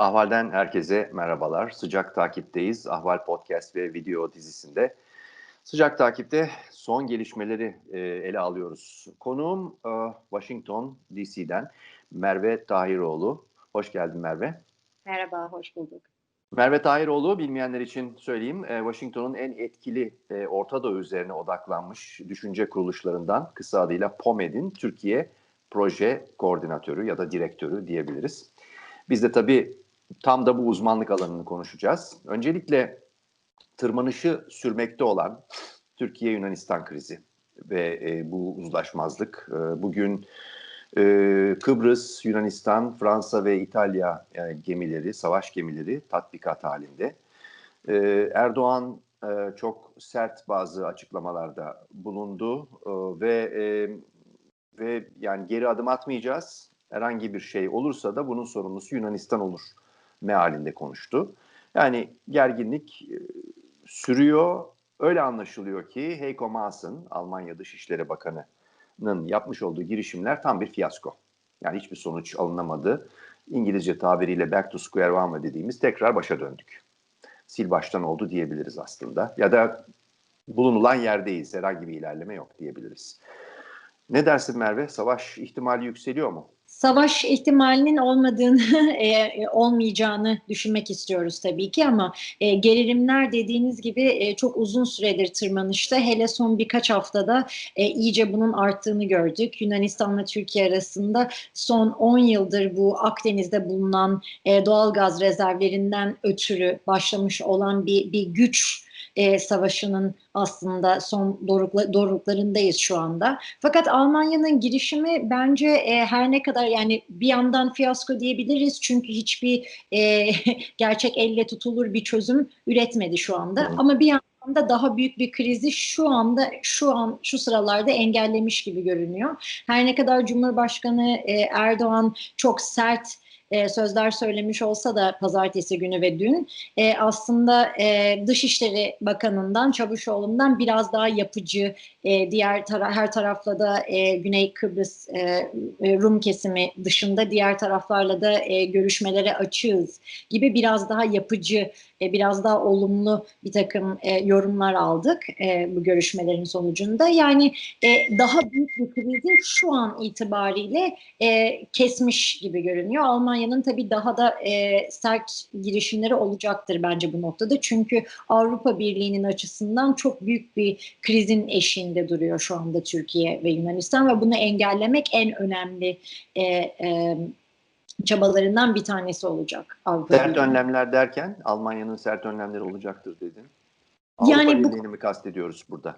Ahval'den herkese merhabalar. Sıcak takipteyiz. Ahval Podcast ve video dizisinde. Sıcak takipte son gelişmeleri e, ele alıyoruz. Konuğum e, Washington DC'den Merve Tahiroğlu. Hoş geldin Merve. Merhaba, hoş bulduk. Merve Tahiroğlu bilmeyenler için söyleyeyim. E, Washington'un en etkili e, Orta Doğu üzerine odaklanmış düşünce kuruluşlarından kısa adıyla POMED'in Türkiye proje koordinatörü ya da direktörü diyebiliriz. Biz de tabii tam da bu uzmanlık alanını konuşacağız. Öncelikle tırmanışı sürmekte olan Türkiye-Yunanistan krizi ve e, bu uzlaşmazlık. E, bugün e, Kıbrıs, Yunanistan, Fransa ve İtalya e, gemileri, savaş gemileri tatbikat halinde. E, Erdoğan e, çok sert bazı açıklamalarda bulundu e, ve e, ve yani geri adım atmayacağız. Herhangi bir şey olursa da bunun sorumlusu Yunanistan olur mealinde konuştu. Yani gerginlik e, sürüyor. Öyle anlaşılıyor ki Heiko Maas'ın Almanya Dışişleri Bakanı'nın yapmış olduğu girişimler tam bir fiyasko. Yani hiçbir sonuç alınamadı. İngilizce tabiriyle back to square one dediğimiz tekrar başa döndük. Sil baştan oldu diyebiliriz aslında. Ya da bulunulan yerdeyiz. Herhangi bir ilerleme yok diyebiliriz. Ne dersin Merve? Savaş ihtimali yükseliyor mu? Savaş ihtimalinin olmadığını, e, e, olmayacağını düşünmek istiyoruz tabii ki ama e, gerilimler dediğiniz gibi e, çok uzun süredir tırmanışta. Hele son birkaç haftada e, iyice bunun arttığını gördük. Yunanistan'la Türkiye arasında son 10 yıldır bu Akdeniz'de bulunan e, doğal gaz rezervlerinden ötürü başlamış olan bir, bir güç e, savaşının aslında son dorukla, doruklarındayız şu anda. Fakat Almanya'nın girişimi bence e, her ne kadar yani bir yandan fiyasko diyebiliriz çünkü hiçbir e, gerçek elle tutulur bir çözüm üretmedi şu anda. Evet. Ama bir yandan da daha büyük bir krizi şu anda şu an şu sıralarda engellemiş gibi görünüyor. Her ne kadar Cumhurbaşkanı e, Erdoğan çok sert e, sözler söylemiş olsa da pazartesi günü ve dün e, aslında e, Dışişleri Bakanı'ndan Çavuşoğlu'ndan biraz daha yapıcı e, diğer tara her tarafla da e, Güney Kıbrıs e, e, Rum kesimi dışında diğer taraflarla da e, görüşmelere açığız gibi biraz daha yapıcı e, biraz daha olumlu bir takım e, yorumlar aldık e, bu görüşmelerin sonucunda. Yani daha büyük bir krizi şu an itibariyle kesmiş gibi görünüyor. Almanya'nın tabii daha da sert girişimleri olacaktır bence bu noktada. Çünkü Avrupa Birliği'nin açısından çok büyük bir krizin eşiğinde duruyor şu anda Türkiye ve Yunanistan ve bunu engellemek en önemli e, çabalarından bir tanesi olacak. Avrupa sert Birliği. önlemler derken Almanya'nın sert önlemleri olacaktır dedin. Avrupa yani Birliği'ni bu, mi kastediyoruz burada?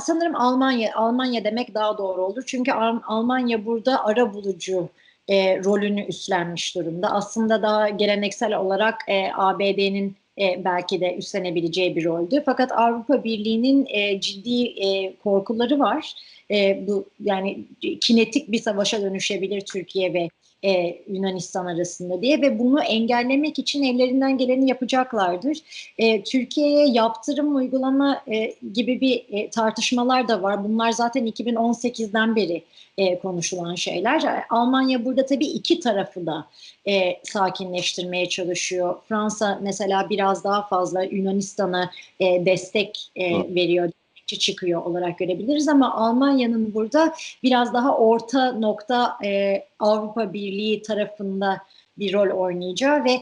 Sanırım Almanya Almanya demek daha doğru olur. Çünkü Almanya burada ara bulucu e, rolünü üstlenmiş durumda. Aslında daha geleneksel olarak e, ABD'nin e, belki de üstlenebileceği bir roldü. Fakat Avrupa Birliği'nin e, ciddi e, korkuları var. E, bu yani kinetik bir savaşa dönüşebilir Türkiye ve e, Yunanistan arasında diye ve bunu engellemek için ellerinden geleni yapacaklardır. E, Türkiye'ye yaptırım uygulama e, gibi bir e, tartışmalar da var. Bunlar zaten 2018'den beri e, konuşulan şeyler. Almanya burada tabii iki tarafı da e, sakinleştirmeye çalışıyor. Fransa mesela biraz daha fazla Yunanistan'a e, destek e, veriyor çıkıyor olarak görebiliriz ama Almanya'nın burada biraz daha orta nokta e, Avrupa Birliği tarafında bir rol oynayacağı ve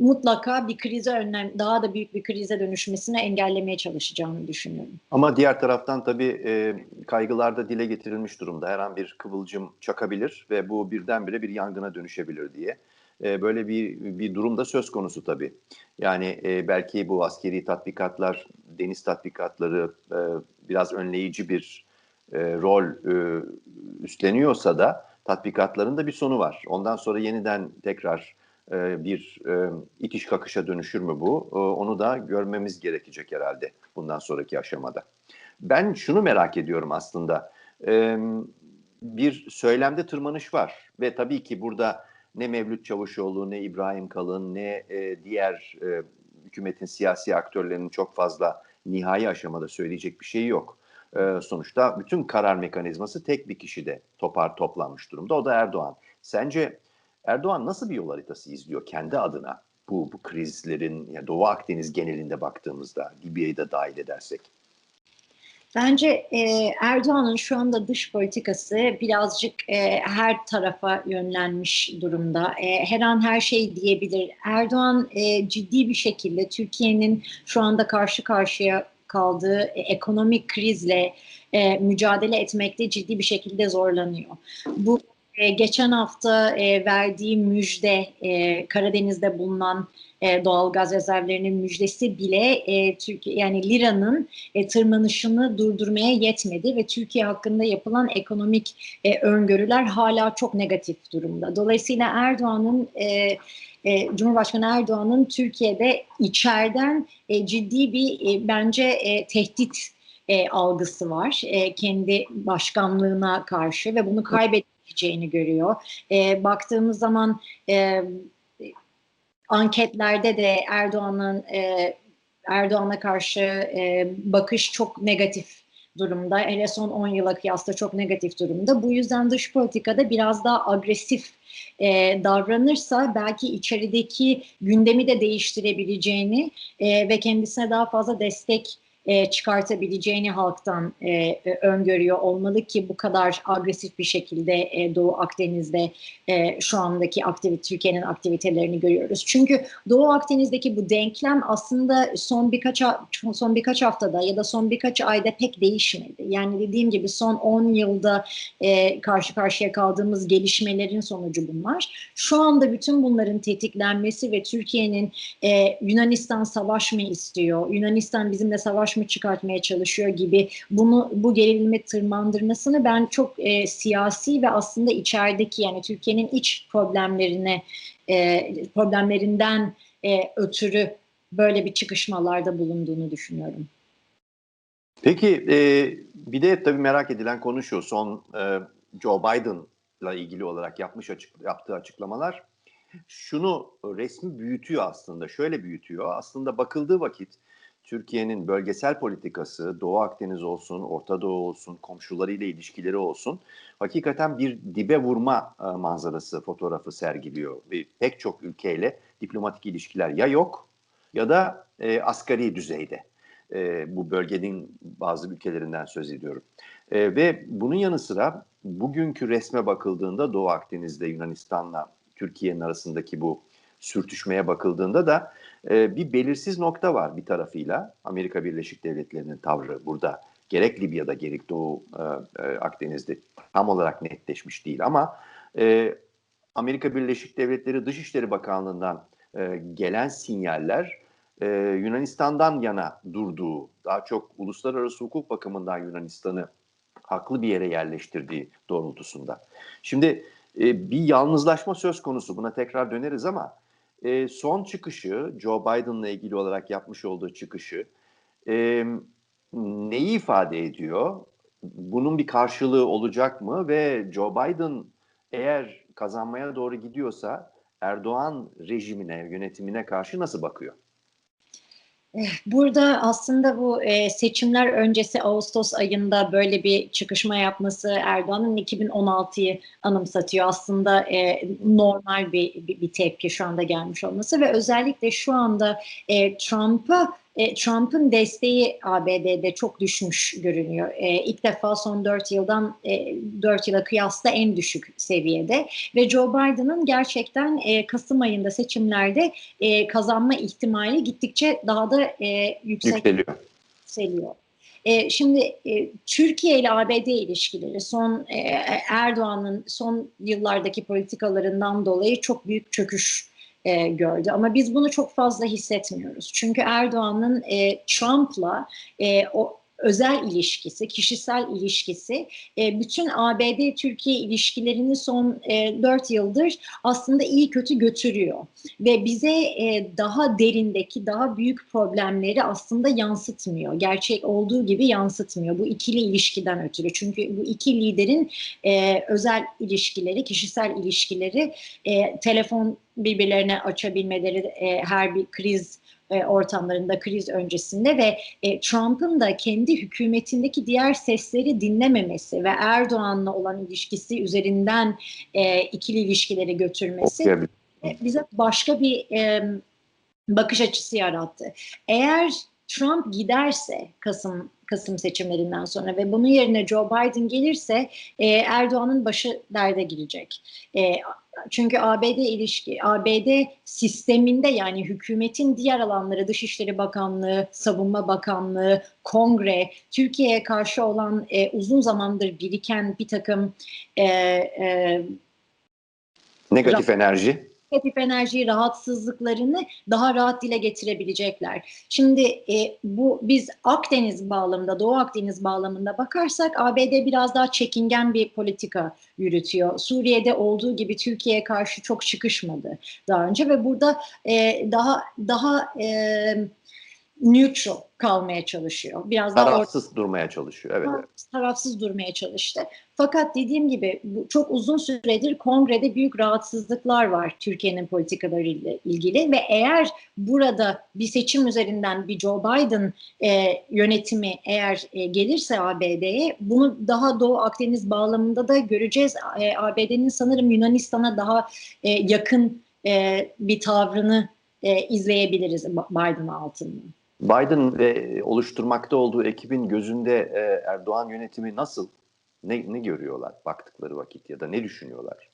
mutlaka bir krize önlem daha da büyük bir krize dönüşmesini engellemeye çalışacağını düşünüyorum. Ama diğer taraftan tabii e, kaygılarda dile getirilmiş durumda. Her an bir kıvılcım çakabilir ve bu birdenbire bir yangına dönüşebilir diye. E, böyle bir bir durumda söz konusu tabii. Yani e, belki bu askeri tatbikatlar, deniz tatbikatları e, biraz önleyici bir e, rol e, üstleniyorsa da tatbikatların da bir sonu var. Ondan sonra yeniden tekrar e, bir e, itiş kakışa dönüşür mü bu? E, onu da görmemiz gerekecek herhalde bundan sonraki aşamada. Ben şunu merak ediyorum aslında. E, bir söylemde tırmanış var ve tabii ki burada ne Mevlüt Çavuşoğlu, ne İbrahim Kalın, ne e, diğer e, hükümetin siyasi aktörlerinin çok fazla nihai aşamada söyleyecek bir şey yok. E, sonuçta bütün karar mekanizması tek bir kişide topar toplanmış durumda. O da Erdoğan. Sence Erdoğan nasıl bir yol haritası izliyor kendi adına bu, bu krizlerin yani Doğu Akdeniz genelinde baktığımızda Libya'yı da dahil edersek? Bence e, Erdoğan'ın şu anda dış politikası birazcık e, her tarafa yönlenmiş durumda. E, her an her şey diyebilir. Erdoğan e, ciddi bir şekilde Türkiye'nin şu anda karşı karşıya kaldığı e, ekonomik krizle e, mücadele etmekte ciddi bir şekilde zorlanıyor. Bu geçen hafta e, verdiği müjde e, Karadeniz'de bulunan e, doğal gaz rezervlerinin müjdesi bile Türkiye yani liranın tırmanışını durdurmaya yetmedi ve Türkiye hakkında yapılan ekonomik öngörüler hala çok negatif durumda. Dolayısıyla Erdoğan'ın e, Cumhurbaşkanı Erdoğan'ın Türkiye'de içeriden e, ciddi bir e, bence e, tehdit e, algısı var e, kendi başkanlığına karşı ve bunu kaybedeceğini görüyor. E, baktığımız zaman e, anketlerde de Erdoğan'ın e, Erdoğan'a karşı e, bakış çok negatif durumda. Hele son 10 yıla kıyasla çok negatif durumda. Bu yüzden dış politikada biraz daha agresif e, davranırsa belki içerideki gündemi de değiştirebileceğini e, ve kendisine daha fazla destek e, çıkartabileceğini halktan e, öngörüyor olmalı ki bu kadar agresif bir şekilde e, Doğu Akdeniz'de e, şu andaki aktivite Türkiye'nin aktivitelerini görüyoruz. Çünkü Doğu Akdeniz'deki bu denklem aslında son birkaç son birkaç haftada ya da son birkaç ayda pek değişmedi. Yani dediğim gibi son 10 yılda e, karşı karşıya kaldığımız gelişmelerin sonucu bunlar. Şu anda bütün bunların tetiklenmesi ve Türkiye'nin e, Yunanistan savaş mı istiyor? Yunanistan bizimle savaş mı çıkartmaya çalışıyor gibi bunu bu gerilimi tırmandırmasını ben çok e, siyasi ve aslında içerideki yani Türkiye'nin iç problemlerine e, problemlerinden e, ötürü böyle bir çıkışmalarda bulunduğunu düşünüyorum. Peki e, bir de tabii merak edilen konu şu son e, Joe Biden'la ilgili olarak yapmış açık, yaptığı açıklamalar şunu resmi büyütüyor aslında şöyle büyütüyor aslında bakıldığı vakit Türkiye'nin bölgesel politikası, Doğu Akdeniz olsun, Orta Doğu olsun, komşularıyla ilişkileri olsun, hakikaten bir dibe vurma e, manzarası, fotoğrafı sergiliyor. Ve pek çok ülkeyle diplomatik ilişkiler ya yok ya da e, asgari düzeyde. E, bu bölgenin bazı ülkelerinden söz ediyorum. E, ve bunun yanı sıra bugünkü resme bakıldığında Doğu Akdeniz'de Yunanistan'la Türkiye'nin arasındaki bu sürtüşmeye bakıldığında da e, bir belirsiz nokta var bir tarafıyla. Amerika Birleşik Devletleri'nin tavrı burada gerek Libya'da gerek Doğu e, e, Akdeniz'de tam olarak netleşmiş değil ama e, Amerika Birleşik Devletleri Dışişleri Bakanlığı'ndan e, gelen sinyaller e, Yunanistan'dan yana durduğu, daha çok uluslararası hukuk bakımından Yunanistan'ı haklı bir yere yerleştirdiği doğrultusunda. Şimdi e, bir yalnızlaşma söz konusu buna tekrar döneriz ama e, son çıkışı Joe Biden'la ilgili olarak yapmış olduğu çıkışı e, neyi ifade ediyor? Bunun bir karşılığı olacak mı ve Joe Biden eğer kazanmaya doğru gidiyorsa Erdoğan rejimine, yönetimine karşı nasıl bakıyor? Burada aslında bu e, seçimler öncesi Ağustos ayında böyle bir çıkışma yapması Erdoğan'ın 2016'yı anımsatıyor. Aslında e, normal bir, bir, bir tepki şu anda gelmiş olması ve özellikle şu anda e, Trump'a e, Trump'ın desteği ABD'de çok düşmüş görünüyor. E, ilk defa son 4 yıldan e, 4 yıla kıyasla en düşük seviyede ve Joe Biden'ın gerçekten e, Kasım ayında seçimlerde e, kazanma ihtimali gittikçe daha da e, yüksek yükseliyor. yükseliyor. E, şimdi e, Türkiye ile ABD ilişkileri son e, Erdoğan'ın son yıllardaki politikalarından dolayı çok büyük çöküş e, gördü. Ama biz bunu çok fazla hissetmiyoruz. Çünkü Erdoğan'ın e, Trump'la e, o özel ilişkisi, kişisel ilişkisi e, bütün ABD-Türkiye ilişkilerini son e, 4 yıldır aslında iyi kötü götürüyor. Ve bize e, daha derindeki, daha büyük problemleri aslında yansıtmıyor. Gerçek olduğu gibi yansıtmıyor. Bu ikili ilişkiden ötürü. Çünkü bu iki liderin e, özel ilişkileri, kişisel ilişkileri, e, telefon birbirlerine açabilmeleri, e, her bir kriz e, ortamlarında kriz öncesinde ve e, Trump'ın da kendi hükümetindeki diğer sesleri dinlememesi ve Erdoğan'la olan ilişkisi üzerinden e, ikili ilişkileri götürmesi Okuyabilir. bize başka bir e, bakış açısı yarattı. Eğer Trump giderse Kasım Kasım seçimlerinden sonra ve bunun yerine Joe Biden gelirse e, Erdoğan'ın başı derde girecek. E, çünkü ABD ilişki, ABD sisteminde yani hükümetin diğer alanları, Dışişleri Bakanlığı, Savunma Bakanlığı, Kongre, Türkiye'ye karşı olan e, uzun zamandır biriken bir takım e, e, Negatif enerji. Negatif enerjiyi, rahatsızlıklarını daha rahat dile getirebilecekler. Şimdi e, bu biz Akdeniz bağlamında, Doğu Akdeniz bağlamında bakarsak ABD biraz daha çekingen bir politika yürütüyor. Suriye'de olduğu gibi Türkiye'ye karşı çok çıkışmadı daha önce ve burada e, daha daha e, neutral kalmaya çalışıyor. Biraz daha Tarafsız durmaya çalışıyor. Evet. evet. tarafsız durmaya çalıştı. Fakat dediğim gibi bu çok uzun süredir kongrede büyük rahatsızlıklar var Türkiye'nin politikalarıyla ilgili ve eğer burada bir seçim üzerinden bir Joe Biden e, yönetimi eğer e, gelirse ABD'ye bunu daha Doğu Akdeniz bağlamında da göreceğiz. E, ABD'nin sanırım Yunanistan'a daha e, yakın e, bir tavrını e, izleyebiliriz Biden altında. Biden ve oluşturmakta olduğu ekibin gözünde e, Erdoğan yönetimi nasıl? Ne, ne görüyorlar baktıkları vakit ya da ne düşünüyorlar?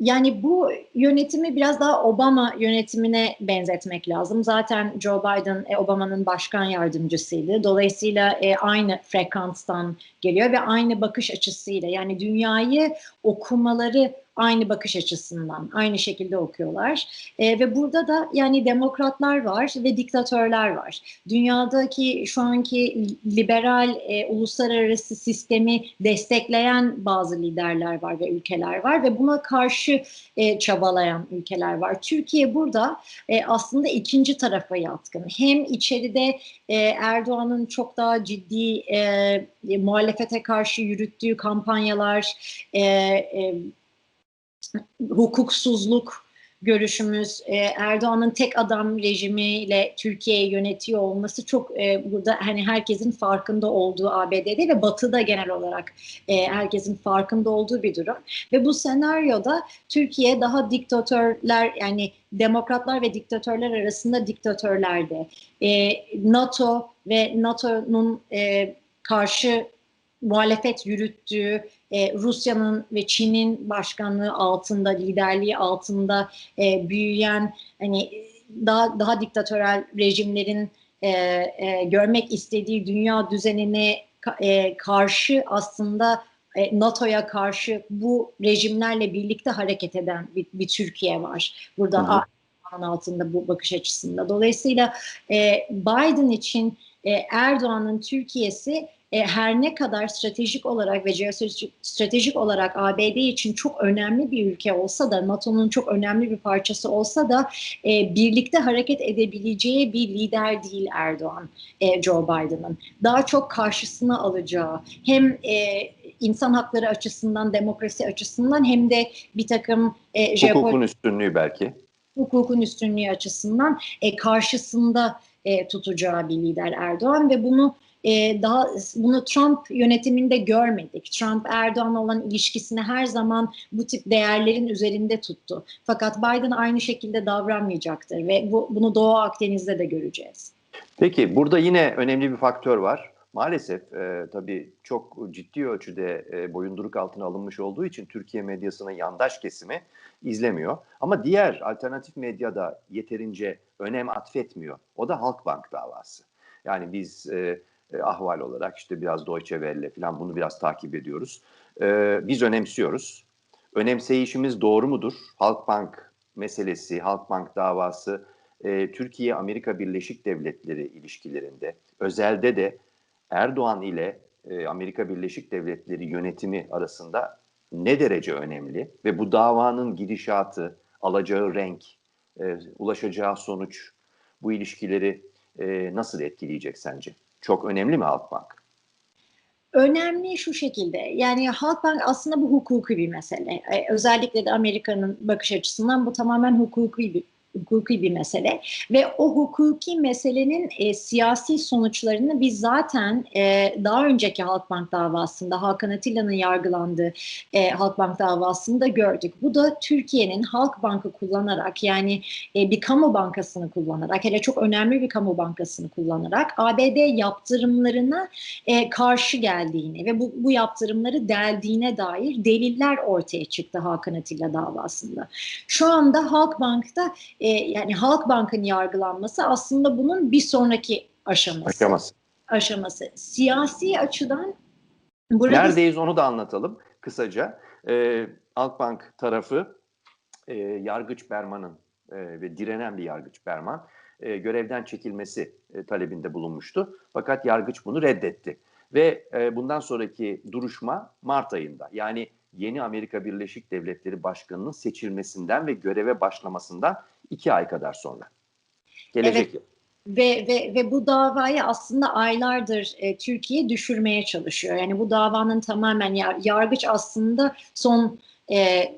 Yani bu yönetimi biraz daha Obama yönetimine benzetmek lazım. Zaten Joe Biden e, Obama'nın başkan yardımcısıydı. Dolayısıyla e, aynı frekanstan geliyor ve aynı bakış açısıyla yani dünyayı okumaları aynı bakış açısından aynı şekilde okuyorlar. E, ve burada da yani demokratlar var ve diktatörler var. Dünyadaki şu anki liberal e, uluslararası sistemi destekleyen bazı liderler var ve ülkeler var ve buna karşı e, çabalayan ülkeler var. Türkiye burada e, aslında ikinci tarafa yatkın. Hem içeride e, Erdoğan'ın çok daha ciddi e, muhalefete karşı yürüttüğü kampanyalar, e, e, hukuksuzluk görüşümüz, e, Erdoğan'ın tek adam rejimiyle Türkiye'yi yönetiyor olması çok e, burada hani herkesin farkında olduğu ABD'de ve Batı'da genel olarak e, herkesin farkında olduğu bir durum. Ve bu senaryoda Türkiye daha diktatörler yani demokratlar ve diktatörler arasında diktatörlerde. E, NATO ve NATO'nun e, karşı muhalefet yürüttüğü e, Rusya'nın ve Çin'in başkanlığı altında, liderliği altında e, büyüyen hani daha daha diktatörel rejimlerin e, e, görmek istediği dünya düzenine e, karşı aslında e, NATO'ya karşı bu rejimlerle birlikte hareket eden bir, bir Türkiye var. Burada Hı hı. altında bu bakış açısında. Dolayısıyla e, Biden için e, Erdoğan'ın Türkiye'si e, her ne kadar stratejik olarak ve stratejik olarak ABD için çok önemli bir ülke olsa da NATO'nun çok önemli bir parçası olsa da e, birlikte hareket edebileceği bir lider değil Erdoğan, e, Joe Biden'ın. Daha çok karşısına alacağı hem e, insan hakları açısından, demokrasi açısından hem de bir takım e, hukukun üstünlüğü belki. Hukukun üstünlüğü açısından e, karşısında e, tutacağı bir lider Erdoğan ve bunu e, daha bunu Trump yönetiminde görmedik. Trump Erdoğan'la olan ilişkisini her zaman bu tip değerlerin üzerinde tuttu. Fakat Biden aynı şekilde davranmayacaktır ve bu, bunu Doğu Akdeniz'de de göreceğiz. Peki burada yine önemli bir faktör var. Maalesef e, tabii çok ciddi ölçüde e, boyunduruk altına alınmış olduğu için Türkiye medyasının yandaş kesimi izlemiyor. Ama diğer alternatif medyada yeterince önem atfetmiyor. O da Halkbank davası. Yani biz e, e, ahval olarak işte biraz Deutsche Welle falan bunu biraz takip ediyoruz. E, biz önemsiyoruz. Önemseyişimiz doğru mudur? Halkbank meselesi, Halkbank davası e, Türkiye-Amerika Birleşik Devletleri ilişkilerinde özelde de Erdoğan ile e, Amerika Birleşik Devletleri yönetimi arasında ne derece önemli ve bu davanın gidişatı, alacağı renk, e, ulaşacağı sonuç bu ilişkileri e, nasıl etkileyecek sence? Çok önemli mi Halkbank? Önemli şu şekilde yani Halkbank aslında bu hukuki bir mesele. Özellikle de Amerika'nın bakış açısından bu tamamen hukuki bir hukuki bir mesele ve o hukuki meselenin e, siyasi sonuçlarını biz zaten e, daha önceki Halkbank davasında Hakan Atilla'nın yargılandığı e, Halkbank davasında gördük. Bu da Türkiye'nin Halkbank'ı kullanarak yani e, bir kamu bankasını kullanarak hele çok önemli bir kamu bankasını kullanarak ABD yaptırımlarına e, karşı geldiğini ve bu, bu yaptırımları deldiğine dair deliller ortaya çıktı Hakan Atilla davasında. Şu anda Halkbank'ta e, yani Halkbank'ın yargılanması aslında bunun bir sonraki aşaması. Aşaması. aşaması. Siyasi açıdan burada Neredeyiz onu da anlatalım kısaca. Ee, Halkbank tarafı e, Yargıç Berman'ın e, ve direnen bir Yargıç Berman e, görevden çekilmesi e, talebinde bulunmuştu. Fakat Yargıç bunu reddetti. Ve e, bundan sonraki duruşma Mart ayında yani yeni Amerika Birleşik Devletleri Başkanı'nın seçilmesinden ve göreve başlamasından iki ay kadar sonra. Gelecek Evet. yıl. ve ve ve bu davayı aslında aylardır e, Türkiye düşürmeye çalışıyor. Yani bu davanın tamamen yar- yargıç aslında son e,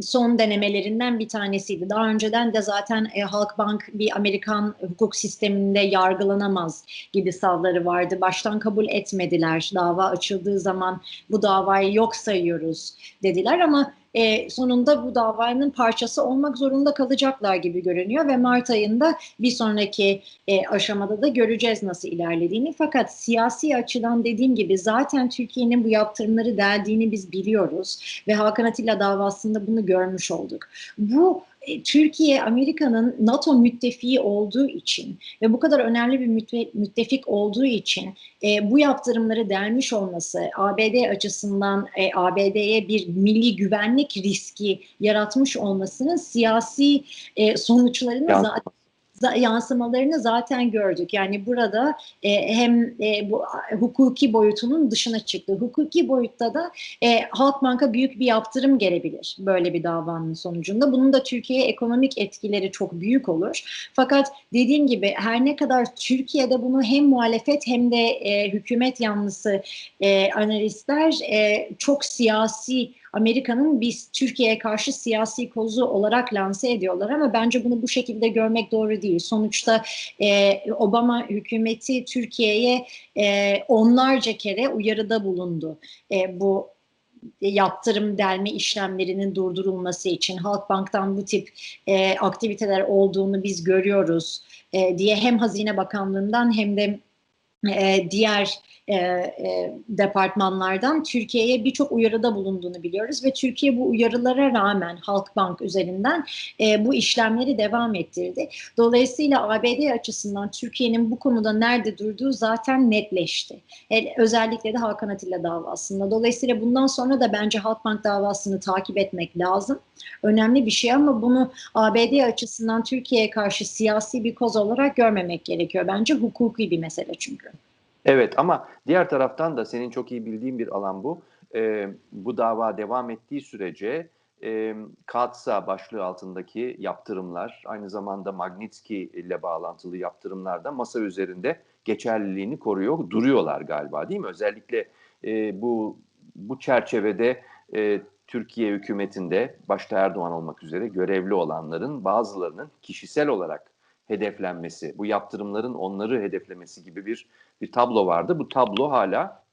son denemelerinden bir tanesiydi. Daha önceden de zaten e, Halkbank bir Amerikan hukuk sisteminde yargılanamaz gibi savları vardı. Baştan kabul etmediler. Dava açıldığı zaman bu davayı yok sayıyoruz dediler ama e, sonunda bu davanın parçası olmak zorunda kalacaklar gibi görünüyor ve Mart ayında bir sonraki e, aşamada da göreceğiz nasıl ilerlediğini. Fakat siyasi açıdan dediğim gibi zaten Türkiye'nin bu yaptırımları deldiğini biz biliyoruz ve Hakan Atilla davasında bunu görmüş olduk. Bu Türkiye Amerika'nın NATO müttefiği olduğu için ve bu kadar önemli bir mütte- müttefik olduğu için e, bu yaptırımları delmiş olması ABD açısından e, ABD'ye bir milli güvenlik riski yaratmış olmasının siyasi e, sonuçlarını Yansıması. zaten za- yansımalarını zaten gördük. Yani burada e, hem e, bu hukuki boyutunun dışına çıktı. Hukuki boyutta da e, Halkbank'a büyük bir yaptırım gelebilir böyle bir davanın sonucunda. Bunun da Türkiye'ye ekonomik etkileri çok büyük olur. Fakat dediğim gibi her ne kadar Türkiye'de bunu hem muhalefet hem de e, hükümet yanlısı e, analistler e, çok siyasi Amerika'nın biz Türkiye'ye karşı siyasi kozu olarak lanse ediyorlar ama bence bunu bu şekilde görmek doğru değil. Sonuçta e, Obama hükümeti Türkiye'ye e, onlarca kere uyarıda bulundu. E, bu yaptırım delme işlemlerinin durdurulması için Halkbank'tan bu tip e, aktiviteler olduğunu biz görüyoruz e, diye hem Hazine Bakanlığı'ndan hem de diğer e, e, departmanlardan Türkiye'ye birçok uyarıda bulunduğunu biliyoruz ve Türkiye bu uyarılara rağmen Halkbank üzerinden e, bu işlemleri devam ettirdi. Dolayısıyla ABD açısından Türkiye'nin bu konuda nerede durduğu zaten netleşti. E, özellikle de Hakan Atilla davasında. Dolayısıyla bundan sonra da bence Halkbank davasını takip etmek lazım. Önemli bir şey ama bunu ABD açısından Türkiye'ye karşı siyasi bir koz olarak görmemek gerekiyor. Bence hukuki bir mesele çünkü. Evet ama diğer taraftan da senin çok iyi bildiğin bir alan bu. Ee, bu dava devam ettiği sürece e, Katsa başlığı altındaki yaptırımlar, aynı zamanda Magnitsky ile bağlantılı yaptırımlar da masa üzerinde geçerliliğini koruyor, duruyorlar galiba değil mi? Özellikle e, bu bu çerçevede e, Türkiye hükümetinde başta Erdoğan olmak üzere görevli olanların bazılarının kişisel olarak hedeflenmesi, bu yaptırımların onları hedeflemesi gibi bir bir tablo vardı. Bu tablo hala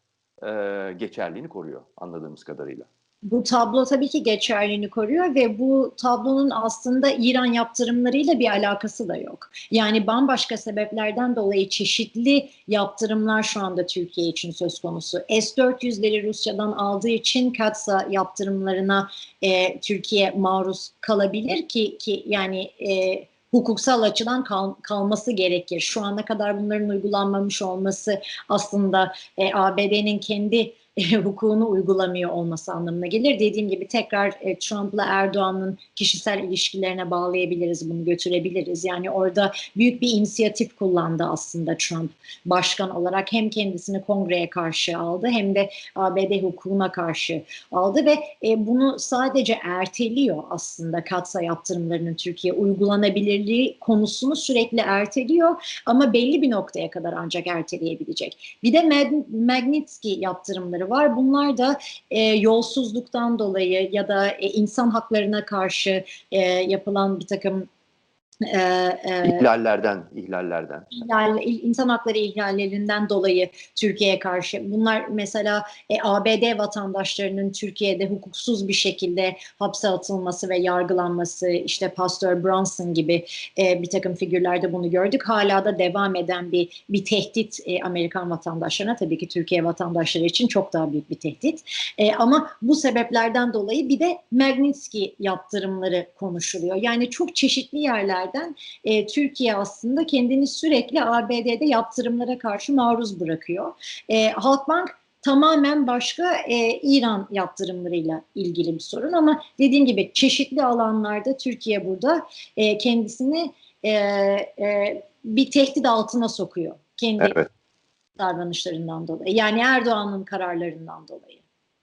e, geçerliğini koruyor anladığımız kadarıyla. Bu tablo tabii ki geçerliliğini koruyor ve bu tablonun aslında İran yaptırımlarıyla bir alakası da yok. Yani bambaşka sebeplerden dolayı çeşitli yaptırımlar şu anda Türkiye için söz konusu. S-400'leri Rusya'dan aldığı için Katsa yaptırımlarına e, Türkiye maruz kalabilir ki ki yani e, hukuksal açıdan kal, kalması gerekir. Şu ana kadar bunların uygulanmamış olması aslında e, ABD'nin kendi e, hukukunu uygulamıyor olması anlamına gelir. Dediğim gibi tekrar e, Trump'la Erdoğan'ın kişisel ilişkilerine bağlayabiliriz, bunu götürebiliriz. Yani orada büyük bir inisiyatif kullandı aslında Trump başkan olarak. Hem kendisini kongreye karşı aldı hem de ABD hukukuna karşı aldı ve e, bunu sadece erteliyor aslında katsa yaptırımlarının Türkiye uygulanabilirliği konusunu sürekli erteliyor ama belli bir noktaya kadar ancak erteleyebilecek. Bir de Mag- Magnitsky yaptırımları var. Bunlar da e, yolsuzluktan dolayı ya da e, insan haklarına karşı e, yapılan bir takım e, e, İhlallerden, ihlallerden. ihlal, insan hakları ihlallerinden dolayı Türkiye'ye karşı. Bunlar mesela e, ABD vatandaşlarının Türkiye'de hukuksuz bir şekilde hapse atılması ve yargılanması, işte Pastor Brunson gibi e, bir takım figürlerde bunu gördük. Hala da devam eden bir bir tehdit e, Amerikan vatandaşlarına, tabii ki Türkiye vatandaşları için çok daha büyük bir tehdit. E, ama bu sebeplerden dolayı bir de Magnitsky yaptırımları konuşuluyor. Yani çok çeşitli yerlerden e, Türkiye aslında kendini sürekli ABD'de yaptırımlara karşı maruz bırakıyor. E, Halkbank tamamen başka e, İran yaptırımlarıyla ilgili bir sorun ama dediğim gibi çeşitli alanlarda Türkiye burada e, kendisini e, e, bir tehdit altına sokuyor. Kendi Evet. davranışlarından dolayı. Yani Erdoğan'ın kararlarından dolayı.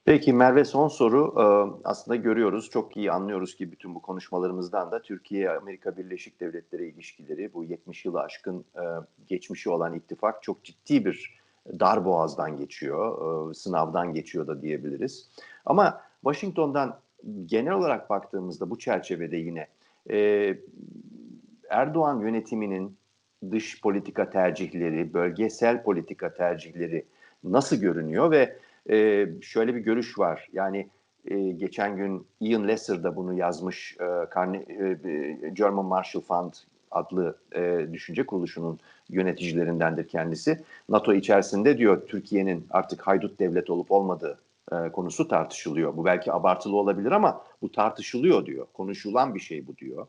Peki Merve son soru. Ee, Aslında görüyoruz, çok iyi anlıyoruz ki bütün bu konuşmalarımızdan da Türkiye-Amerika Birleşik Devletleri ilişkileri, bu 70 yılı aşkın e, geçmişi olan ittifak çok ciddi bir darboğazdan geçiyor, e, sınavdan geçiyor da diyebiliriz. Ama Washington'dan genel olarak baktığımızda bu çerçevede yine e, Erdoğan yönetiminin dış politika tercihleri, bölgesel politika tercihleri nasıl görünüyor ve e, şöyle bir görüş var. Yani e, geçen gün Ian Lesser da bunu yazmış. E, Carne- e, German Marshall Fund adlı e, düşünce kuruluşunun yöneticilerindendir kendisi. NATO içerisinde diyor Türkiye'nin artık haydut devlet olup olmadığı e, konusu tartışılıyor. Bu belki abartılı olabilir ama bu tartışılıyor diyor. Konuşulan bir şey bu diyor.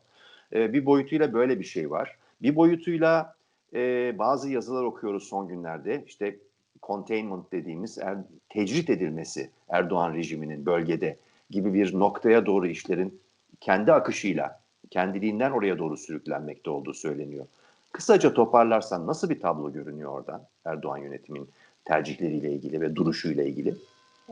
E, bir boyutuyla böyle bir şey var. Bir boyutuyla e, bazı yazılar okuyoruz son günlerde. İşte containment dediğimiz er, tecrit edilmesi Erdoğan rejiminin bölgede gibi bir noktaya doğru işlerin kendi akışıyla, kendiliğinden oraya doğru sürüklenmekte olduğu söyleniyor. Kısaca toparlarsan nasıl bir tablo görünüyor oradan Erdoğan yönetimin tercihleriyle ilgili ve duruşuyla ilgili?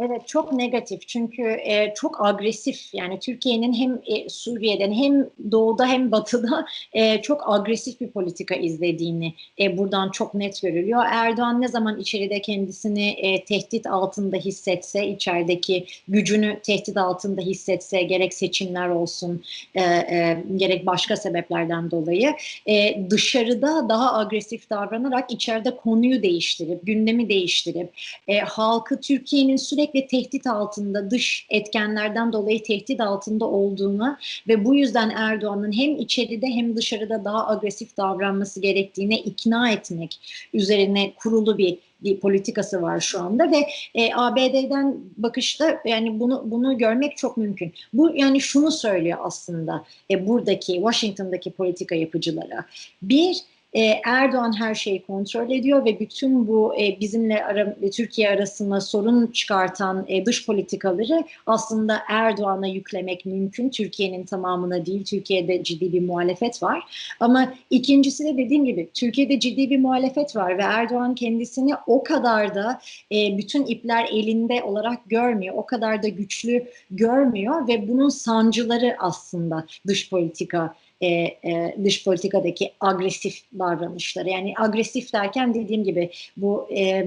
Evet çok negatif çünkü e, çok agresif yani Türkiye'nin hem e, Suriye'den hem doğuda hem batıda e, çok agresif bir politika izlediğini e, buradan çok net görülüyor. Erdoğan ne zaman içeride kendisini e, tehdit altında hissetse, içerideki gücünü tehdit altında hissetse gerek seçimler olsun e, e, gerek başka sebeplerden dolayı e, dışarıda daha agresif davranarak içeride konuyu değiştirip, gündemi değiştirip e, halkı Türkiye'nin sürekli tehdit altında, dış etkenlerden dolayı tehdit altında olduğunu ve bu yüzden Erdoğan'ın hem içeride hem dışarıda daha agresif davranması gerektiğine ikna etmek üzerine kurulu bir bir politikası var şu anda ve e, ABD'den bakışta yani bunu bunu görmek çok mümkün. Bu yani şunu söylüyor aslında e, buradaki Washington'daki politika yapıcılara. Bir e, Erdoğan her şeyi kontrol ediyor ve bütün bu e, bizimle ara, Türkiye arasında sorun çıkartan e, dış politikaları aslında Erdoğan'a yüklemek mümkün. Türkiye'nin tamamına değil. Türkiye'de ciddi bir muhalefet var. Ama ikincisi de dediğim gibi Türkiye'de ciddi bir muhalefet var ve Erdoğan kendisini o kadar da e, bütün ipler elinde olarak görmüyor. O kadar da güçlü görmüyor ve bunun sancıları aslında dış politika e, e, dış politikadaki agresif davranışları. Yani agresif derken dediğim gibi bu e,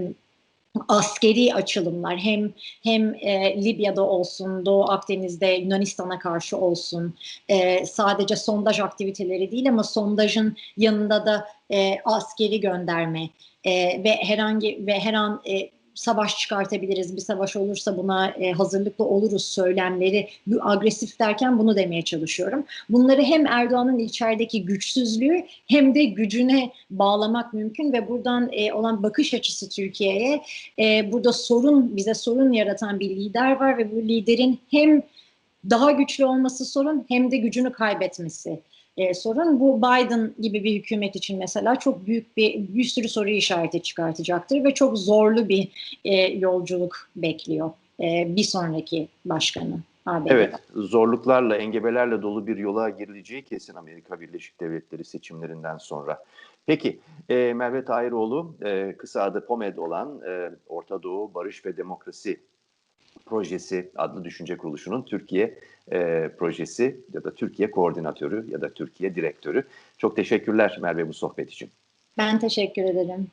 askeri açılımlar hem hem e, Libya'da olsun, Doğu Akdeniz'de Yunanistan'a karşı olsun, e, sadece sondaj aktiviteleri değil ama sondajın yanında da e, askeri gönderme e, ve herhangi ve her an e, savaş çıkartabiliriz, bir savaş olursa buna e, hazırlıklı oluruz söylemleri bu agresif derken bunu demeye çalışıyorum. Bunları hem Erdoğan'ın içerideki güçsüzlüğü hem de gücüne bağlamak mümkün ve buradan e, olan bakış açısı Türkiye'ye e, burada sorun bize sorun yaratan bir lider var ve bu liderin hem daha güçlü olması sorun hem de gücünü kaybetmesi e, sorun. Bu Biden gibi bir hükümet için mesela çok büyük bir bir sürü soru işareti çıkartacaktır ve çok zorlu bir e, yolculuk bekliyor e, bir sonraki başkanı. ABD'de. Evet, zorluklarla, engebelerle dolu bir yola girileceği kesin Amerika Birleşik Devletleri seçimlerinden sonra. Peki, e, Merve Tahiroğlu, e, kısa adı POMED olan e, Orta Doğu Barış ve Demokrasi Projesi adlı düşünce kuruluşunun Türkiye e, projesi ya da Türkiye koordinatörü ya da Türkiye direktörü. Çok teşekkürler Merve bu sohbet için. Ben teşekkür ederim.